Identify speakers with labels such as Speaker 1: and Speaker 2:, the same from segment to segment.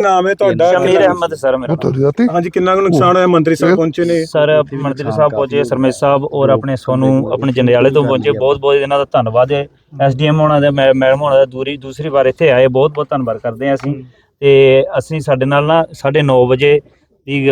Speaker 1: ਨਾਮ ਹੈ ਤੁਹਾਡਾ?
Speaker 2: ਸ਼ਮੀਰ ਅਹਿਮਦ ਸਰ ਮੇਰਾ।
Speaker 3: ਤੁਹਾਡੀ
Speaker 1: ਹਾਂਜੀ ਕਿੰਨਾ ਕੁ ਨੁਕਸਾਨ ਹੋਇਆ? ਮੰਤਰੀ ਸਾਹਿਬ ਪਹੁੰਚੇ ਨੇ?
Speaker 2: ਸਰ ਮੰਤਰੀ ਸਾਹਿਬ ਪਹੁੰਚੇ ਸਰਮੇਸ਼ ਸਾਹਿਬ ਔਰ ਆਪਣੇ ਸੋਨੂੰ ਆਪਣੇ ਜੰਡਿਆਲੇ ਤੋਂ ਪਹੁੰਚੇ। ਬਹੁਤ ਬਹੁਤ ਇਹਨਾਂ ਦਾ ਧੰਨਵਾਦ ਹੈ। ਐਸਡੀਐਮ ਹੋਣਾ ਦਾ ਮੈਡਮ ਹੋਣਾ ਦਾ ਦੂਰੀ ਦੂਸਰੀ ਵਾਰ ਇੱਥੇ ਆਏ। ਬਹੁਤ ਬਹੁਤ ਧੰਨਵਾਦ ਕਰਦੇ ਹਾਂ ਅਸੀਂ। ਤੇ ਅਸੀਂ ਸਾਡੇ ਨਾਲ ਨਾ 9:30 ਵਜੇ ਦੀ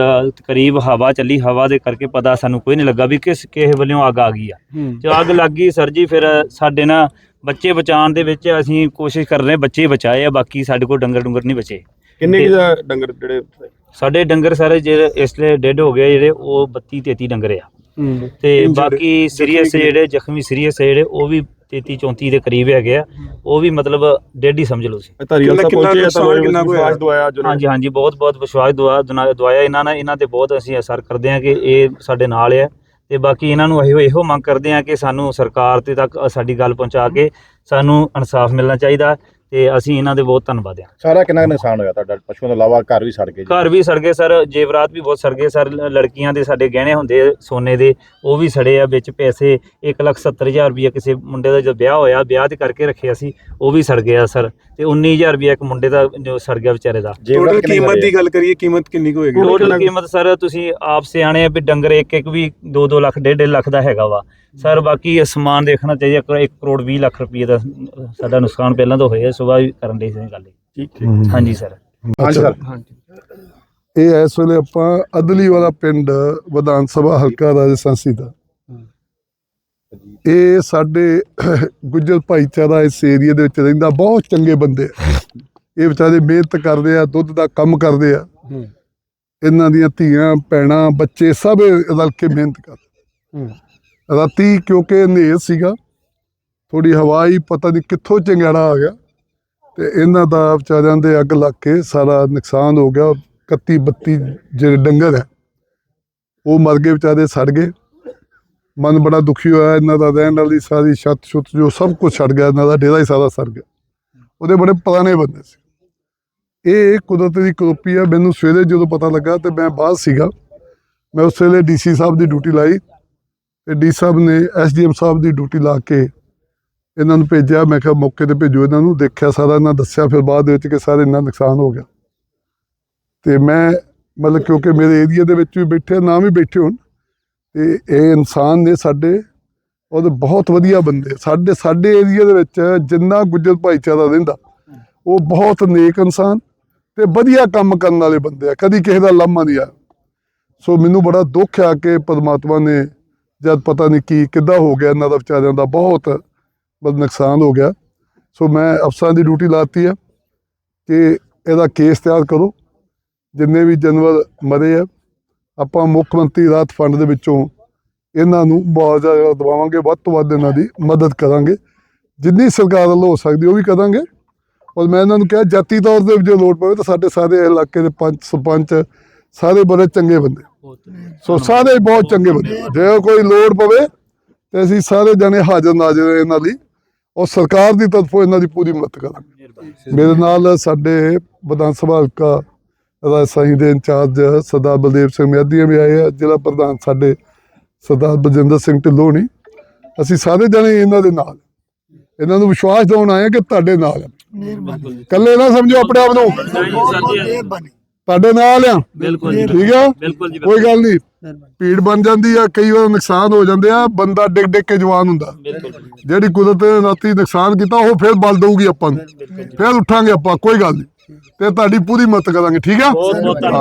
Speaker 2: ਕਰੀਬ ਹਵਾ ਚੱਲੀ। ਹਵਾ ਦੇ ਕਰਕੇ ਪਤਾ ਸਾਨੂੰ ਕੋਈ ਨਹੀਂ ਲੱਗਾ ਵੀ ਕਿਸ ਕਿਸੇ ਵੱਲੋਂ ਅੱਗ ਆ ਗਈ ਆ। ਜੋ ਅੱਗ ਲੱਗ ਗਈ ਸਰ ਜੀ ਫਿਰ ਸਾਡੇ ਨਾ ਬੱਚੇ ਬਚਾਉਣ ਦੇ ਵਿੱਚ ਅਸੀਂ ਕੋਸ਼ਿਸ਼ ਕਰ ਰਹੇ ਬੱਚੇ ਬਚਾਏ ਆ ਬਾਕੀ ਸਾਡੇ ਕੋਲ ਡੰਗਰ ਡੁੰਗਰ ਨਹੀਂ ਬਚੇ।
Speaker 1: ਕਿੰਨੇ ਕੁ ਦਾ ਡੰਗਰ ਜਿਹੜੇ
Speaker 2: ਸਾਡੇ ਡੰਗਰ ਸਾਰੇ ਜਿਹੜੇ ਇਸ ਲਈ ਡੈਡ ਹੋ ਗਏ ਜਿਹੜੇ ਉਹ 32 33 ਡੰਗਰ ਆ। ਤੇ ਬਾਕੀ ਸੀਰੀਅਸ ਜਿਹੜੇ ਜ਼ਖਮੀ ਸੀਰੀਅਸ ਜਿਹੜੇ ਉਹ ਵੀ 33 34 ਦੇ ਕਰੀਬ ਹੈਗੇ ਆ। ਉਹ ਵੀ ਮਤਲਬ ਡੈਡ ਹੀ ਸਮਝ ਲਓ ਸੀ
Speaker 1: ਧਾਰੀਵਾਲ ਸਾਹਿਬ
Speaker 4: ਕਿੰਨਾ
Speaker 1: ਪਹੁੰਚੇ
Speaker 4: ਨੁਕਸਾਨ
Speaker 1: ਤੁਹਾਨੂੰ
Speaker 4: ਕਿੰਨਾ ਕੁ
Speaker 1: ਵਿਸ਼ਵਾਸ
Speaker 4: ਹੋਇਆ?
Speaker 1: ਦਵਾਇਆ ਜੋ
Speaker 2: ਹਾਂਜੀ ਹਾਂਜੀ ਬਹੁਤ ਬਹੁਤ ਵਿਸ਼ਵਾਸ ਦੁਆ ਦੁਨਾ- ਦਵਾਇਆ ਇਹਨਾਂ ਨੇ। ਇਹਨਾਂ ਤੇ ਬਹੁਤ ਅਸੀਂ ਅਸਰ ਕਰਦੇ ਹਾਂ ਕਿ ਇਹ ਸਾਡੇ ਨਾਲ ਹੈ ਤੇ ਬਾਕੀ ਇਹਨਾਂ ਨੂੰ ਇਹੋ ਇਹੋ ਮੰਗ ਕਰਦੇ ਹਾਂ ਕਿ ਸਾਨੂੰ ਸਰਕਾਰ ਤੇ ਤੱਕ ਸਾਡੀ ਗੱਲ ਪਹੁੰਚਾ ਕੇ ਸਾਨੂੰ ਇਨਸਾਫ ਮਿਲਣਾ ਚਾਹੀਦਾ। ਤੇ ਅਸੀਂ ਇਹਨਾਂ ਦੇ ਬਹੁਤ ਧੰਨਵਾਦ ਹਾਂ।
Speaker 4: ਸਾਰਾ ਕਿੰਨਾ ਕੁ ਨੁਕਸਾਨ ਹੋਇਆ ਤੁਹਾਡਾ? ਪਸ਼ੂਆਂ ਤੋਂ ਇਲਾਵਾ ਘਰ ਵੀ ਸੜ ਗਏ ਜੀ।
Speaker 2: ਘਰ ਵੀ ਸੜ ਗਏ ਸਰ ਜੇਵਰਾਤ ਵੀ ਬਹੁਤ ਸੜ ਗਏ ਸਰ ਲ- ਲੜਕੀਆਂ ਦੇ ਸਾਡੇ ਗਹਿਣੇ ਹੁੰਦੇ ਆ ਸੋਨੇ ਦੇ ਉਹ ਵੀ ਸੜੇ ਆ ਵਿੱਚ ਪੈਸੇ 170000 ਰੁਪਏ ਕਿਸੇ ਮੁੰਡੇ ਦਾ ਜਦ ਵਿਆਹ ਹੋਇਆ ਵਿਆਹ ਤੇ ਕਰਕੇ ਰੱਖਿਆ ਸੀ ਉਹ ਵੀ ਸੜ ਗਿਆ ਸਰ। ਤੇ 19000 ਰੁਪਏ ਇੱਕ ਮੁੰਡੇ ਦਾ ਜੋ ਸੜ ਗਿਆ ਵਿਚਾਰੇ ਦਾ।
Speaker 4: ਜੇਵਰਾਤ
Speaker 1: ਟੋਟਲ
Speaker 4: ਕਿੰਨੀ
Speaker 1: ਕੀਮਤ ਦੀ ਗੱਲ ਕਰੀਏ ਕੀਮਤ ਕਿੰਨੀ ਕੁ ਹੋਏਗੀ?
Speaker 2: ਟੋਟਲ ਕੀਮਤ ਸਰ ਤੁਸੀਂ ਆਪ ਸਿਆਣੇ ਆ ਵੀ ਡੰਗਰ ਇੱਕ ਇੱਕ ਵੀ 2-2 ਲੱਖ 1.5 ਲੱਖ ਦਾ ਹੈਗਾ ਵਾ। ਸਰ ਬਾਕੀ ਇਹ ਸਮਾਨ ਦੇਖਣਾ ਚਾਹੀਦਾ 1 ਕਰੋੜ 20 ਲੱਖ ਰੁਪਏ ਦਾ ਸਾਡਾ ਨੁਕਸਾਨ ਪਹਿਲਾਂ ਤੋਂ ਹੋਇਆ ਸੁਬਾਹ ਵੀ ਕਰਨ ਦੇ ਸੀ ਗੱਲ
Speaker 1: ਠੀਕ
Speaker 2: ਹਾਂਜੀ ਸਰ।
Speaker 4: ਹਾਂਜੀ ਸਰ।
Speaker 3: ਇਹ ਇਸ ਵੇਲੇ ਆਪਾਂ ਅਦਲੀ ਵਾਲਾ ਪਿੰਡ ਵਿਧਾਨ ਸਭਾ ਹਲਕਾ ਰਾਜਸਥਾਨੀ ਦਾ। ਇਹ ਸਾਡੇ ਗੁੱਜਰ ਭਾਈਚਾਰਾ ਇਸ ਏਰੀਆ ਦੇ ਵਿੱਚ ਰਹਿੰਦਾ ਬਹੁਤ ਚੰਗੇ ਬੰਦੇ ਆ। ਇਹ ਵਿਚਾਰੇ ਮਿਹਨਤ ਕਰਦੇ ਆ ਦੁੱਧ ਦਾ ਕੰਮ ਕਰਦੇ ਆ। ਇਹਨਾਂ ਦੀਆਂ ਧੀਆਂ ਭੈਣਾਂ ਬੱਚੇ ਸਭ ਰਲ ਕੇ ਮਿਹਨਤ ਕਰਦੇ। ਰਾਤੀ ਕਿਉਂਕਿ ਹਨੇਰ ਸੀਗਾ ਥੋੜੀ ਹਵਾ ਹੀ ਪਤਾ ਨਹੀਂ ਕਿੱਥੋਂ ਚੰਗਾੜਾ ਆ ਗਿਆ। ਤੇ ਇਹਨਾਂ ਦਾ ਵਿਚਾਰਿਆਂ ਦੇ ਅੱਗ ਲੱਗ ਕੇ ਸਾਰਾ ਨੁਕਸਾਨ ਹੋ ਗਿਆ 31 32 ਜਿਹੜੇ ਡੰਗਰ ਹੈ, ਉਹ ਮਰ ਗਏ, ਵਿਚਾਰੇ ਸੜ ਗਏ। ਮਨ ਬੜਾ ਦੁਖੀ ਹੋਇਆ, ਇਹਨਾਂ ਦਾ ਰਹਿਣ ਵਾਲੀ ਸਾਰੀ ਛੱਤ ਛੁੱਤ ਜੋ ਸਭ ਕੁਝ ਛੱਡ ਗਿਆ, ਇਹਨਾਂ ਦਾ ਡੇਰਾ ਹੀ ਸਾਰਾ ਸੜ ਗਿਆ। ਉਹਦੇ ਬੜੇ ਪੁਰਾਣੇ ਬੰਦੇ ਸੀ। ਇਹ ਕੁਦਰਤ ਦੀ ਕਰੋਪੀ ਆ, ਮੈਨੂੰ ਸਵੇਰੇ ਜਦੋਂ ਪਤਾ ਲੱਗਾ ਤੇ ਮੈਂ ਬਾਹਰ ਸੀਗਾ, ਮੈਂ ਉਸ ਵੇਲੇ ਡੀਸੀ ਸਾਹਿਬ ਦੀ ਡਿਊਟੀ ਲਾਈ ਤੇ ਡੀ ਸਾਹਿਬ ਨੇ ਐਸਡੀਐਮ ਸਾਹਿਬ ਦੀ ਡਿਊਟੀ ਲਾ ਕੇ ਇਹਨਾਂ ਨੂੰ ਭੇਜਿਆ, ਮੈਂ ਕਿਹਾ ਮੌਕੇ ਤੇ ਭੇਜੋ ਇਹਨਾਂ ਨੂੰ, ਦੇਖਿਆ ਸਾਰਾ ਇਹਨਾਂ ਦੱਸਿਆ, ਫਿਰ ਬਾਅਦ ਦੇ ਵਿੱਚ ਕਿ ਸਾਰੇ ਇੰਨਾ ਨੁਕਸਾਨ ਹੋ ਗਿਆ। ਤੇ ਮੈਂ, ਮਤਲਬ ਕਿਉਂਕਿ ਮੇਰੇ ਏਰੀਆ ਦੇ ਵਿੱਚ ਵੀ ਬੈਠੇ, ਨਾ ਵੀ ਬੈਠੇ ਹੋਣ, ਤੇ ਇਹ ਇਨਸਾਨ ਨੇ ਸਾਡੇ ਉਹਦੇ ਬਹੁਤ ਵਧੀਆ ਬੰਦੇ, ਸਾਡੇ ਸਾਡੇ ਏਰੀਆ ਦੇ ਵਿੱਚ ਜਿੰਨਾ ਗੁੱਜਰ ਭਾਈਚਾਰਾ ਰਹਿੰਦਾ, ਉਹ ਬਹੁਤ ਨੇਕ ਇਨਸਾਨ ਤੇ ਵਧੀਆ ਕੰਮ ਕਰਨ ਵਾਲੇ ਬੰਦੇ ਆ, ਕਦੀ ਕਿਸੇ ਦਾ ਲਾਮਾ ਨਹੀਂ ਆ ਸੋ ਮੈਨੂੰ ਬੜਾ ਦੁੱਖ ਆ ਕਿ ਪਰਮਾਤਮਾ ਨੇ ਜਦ ਪਤਾ ਨਹੀਂ ਕੀ, ਕਿੱਦਾਂ ਹੋ ਗਿਆ ਇਹਨਾਂ ਦਾ ਵਿਚਾਰਿਆਂ ਦਾ ਬਹੁਤ ਮਤਲਬ ਨੁਕਸਾਨ ਹੋ ਗਿਆ। ਸੋ ਮੈਂ ਅਫਸਰਾਂ ਦੀ ਡਿਊਟੀ ਲਾਤੀ ਹੈ ਕਿ ਇਹਦਾ ਕੇਸ ਤਿਆਰ ਕਰੋ। ਜਿੰਨੇ ਵੀ ਜਾਨਵਰ ਮਰੇ ਆ, ਆਪਾਂ ਮੁੱਖ ਮੰਤਰੀ ਰਾਹਤ ਫੰਡ ਦੇ ਵਿੱਚੋਂ ਇਹਨਾਂ ਨੂੰ ਮੁਆਵਜ਼ਾ ਦਵਾਵਾਂਗੇ, ਵੱਧ ਤੋਂ ਵੱਧ ਇਹਨਾਂ ਦੀ ਮਦਦ ਕਰਾਂਗੇ। ਜਿੰਨੀ ਸਰਕਾਰ ਵੱਲੋਂ ਹੋ ਸਕਦੀ ਉਹ ਵੀ ਕਰਾਂਗੇ। ਔਰ ਮੈਂ ਇਹਨਾਂ ਨੂੰ ਕਿਹਾ, ਜਾਤੀ ਤੌਰ ਤੇ ਵੀ ਜੇ ਲੋੜ ਪਵੇ ਤਾਂ ਸਾਡੇ ਸਾਰੇ ਇਲਾਕੇ ਦੇ ਪੰਚ, ਸਰਪੰਚ, ਸਾਰੇ ਬੜੇ ਚੰਗੇ ਬੰਦੇ। ਸੋ ਸਾਰੇ ਬਹੁਤ ਚੰਗੇ ਬੰਦੇ। ਜੇ ਕੋਈ ਲੋੜ ਪਵੇ ਤੇ ਅਸੀਂ ਸਾਰੇ ਜਣੇ ਹਾਜ਼ਰ ਨਾਜ਼ਰ ਇਹਨਾਂ ਲਈ ਔਰ ਸਰਕਾਰ ਦੀ ਤਰਫੋਂ ਇਹਨਾਂ ਦੀ ਪੂਰੀ ਮਦਦ ਕਰਾਂਗੇ। ਮੇਰੇ ਨਾਲ ਸਾਡੇ ਵਿਧਾਨ ਸਭਾ ਹਲਕਾ ਰਾਜਸਾਈ ਦੇ ਇੰਚਾਰਜ ਸਰਦਾਰ ਬਲਦੇਵ ਸਿੰਘ ਮਿਆਦੀਆਂ ਵੀ ਆਏ ਆ ਜ਼ਿਲ੍ਹਾ ਪ੍ਰਧਾਨ ਸਾਡੇ ਸਰਦਾਰ ਬਲਜਿੰਦਰ ਸਿੰਘ ਢਿੱਲੋਂ ਨਹੀਂ ਅਸੀਂ ਸਾਰੇ ਜਣੇ ਇਹਨਾਂ ਦੇ ਨਾਲ। ਇਹਨਾਂ ਨੂੰ ਵਿਸ਼ਵਾਸ ਦਿਵਾਉਣ ਆਏ ਆ ਕਿ ਤੁਹਾਡੇ ਨਾਲ ਆ। ਇਕੱਲੇ ਨਾ ਸਮਝੋ ਆਪਣੇ ਆਪ ਨੂੰ। ਤੁਹਾਡੇ ਨਾਲ ਆ।
Speaker 2: ਬਿਲਕੁਲ ਜੀ
Speaker 3: ਠੀਕ ਆ?
Speaker 2: ਬਿਲਕੁਲ ਜੀ
Speaker 3: ਕੋਈ ਗੱਲ ਨਹੀਂ। ਭੀੜ ਬਣ ਜਾਂਦੀ ਆ ਕਈ ਵਾਰ ਨੁਕਸਾਨ ਹੋ ਜਾਂਦੇ ਆ ਬੰਦਾ ਡਿੱਗ ਡਿੱਗ ਕੇ ਜਵਾਨ ਹੁੰਦਾ। ਜਿਹੜੀ ਕੁਦਰਤ ਨੇ ਰਾਤੀ ਨੁਕਸਾਨ ਕੀਤਾ ਉਹ ਫਿਰ ਬਲ ਦਊਗੀ ਆਪਾਂ ਨੂੰ। ਫਿਰ ਉੱਠਾਂਗੇ ਆਪਾਂ ਕੋਈ ਗੱਲ ਨਹੀਂ। ਤੇ ਤੁਹਾਡੀ ਪੂਰੀ ਮਦਦ ਕਰਾਂਗੇ ਠੀਕ ਆ?
Speaker 2: ਬਹੁਤ ਬਹੁਤ ਧੰਨਵਾਦ।